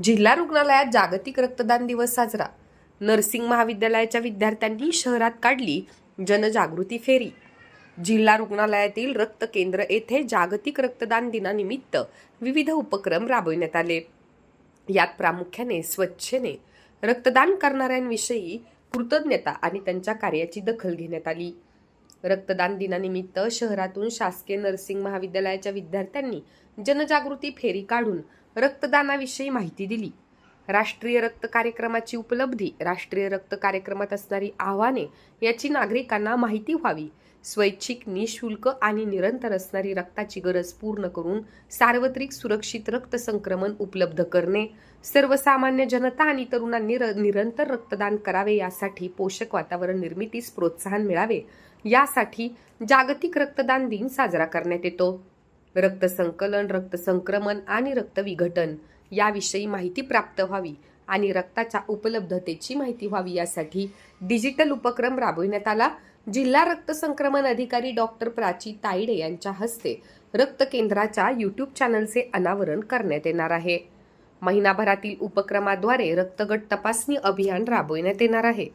जिल्हा रुग्णालयात जागतिक रक्तदान दिवस साजरा. नर्सिंग महाविद्यालयाच्या विद्यार्थ्यांनी शहरात काढली जनजागृती फेरी. जिल्हा रुग्णालयातील रक्त केंद्र येथे जागतिक रक्तदान दिनानिमित्त विविध उपक्रम राबविण्यात आले. यात प्रामुख्याने स्वच्छेने रक्तदान करणाऱ्यांविषयी कृतज्ञता आणि त्यांच्या कार्याची दखल घेण्यात आली. रक्तदान दिनानिमित्त शहरातून शासकीय नर्सिंग महाविद्यालयाच्या विद्यार्थ्यांनी जनजागृती फेरी काढून रक्तदानाविषयी माहिती दिली. राष्ट्रीय रक्त कार्यक्रमाची उपलब्धी राष्ट्रीय रक्त कार्यक्रमात असणारी आव्हाने याची नागरिकांना माहिती व्हावी. स्वैच्छिक निशुल्क आणि निरंतर असणारी रक्ताची गरज पूर्ण करून सार्वत्रिक सुरक्षित रक्त संक्रमण उपलब्ध करणे. सर्वसामान्य जनता आणि तरुणांनी र- निरंतर रक्तदान करावे यासाठी पोषक वातावरण निर्मितीस प्रोत्साहन मिळावे. यासाठी जागतिक रक्तदान दिन साजरा करण्यात येतो. रक्त संकलन रक्त संक्रमण आणि रक्तविघटन याविषयी माहिती प्राप्त व्हावी आणि रक्ताच्या उपलब्धतेची माहिती व्हावी यासाठी डिजिटल उपक्रम राबविण्यात आला. जिल्हा रक्त संक्रमण अधिकारी डॉक्टर प्राची तायडे यांच्या हस्ते रक्त केंद्राच्या यूट्यूब चॅनलचे अनावरण करण्यात येणार आहे. महिनाभरातील उपक्रमाद्वारे रक्तगट तपासणी अभियान राबविण्यात येणार आहे.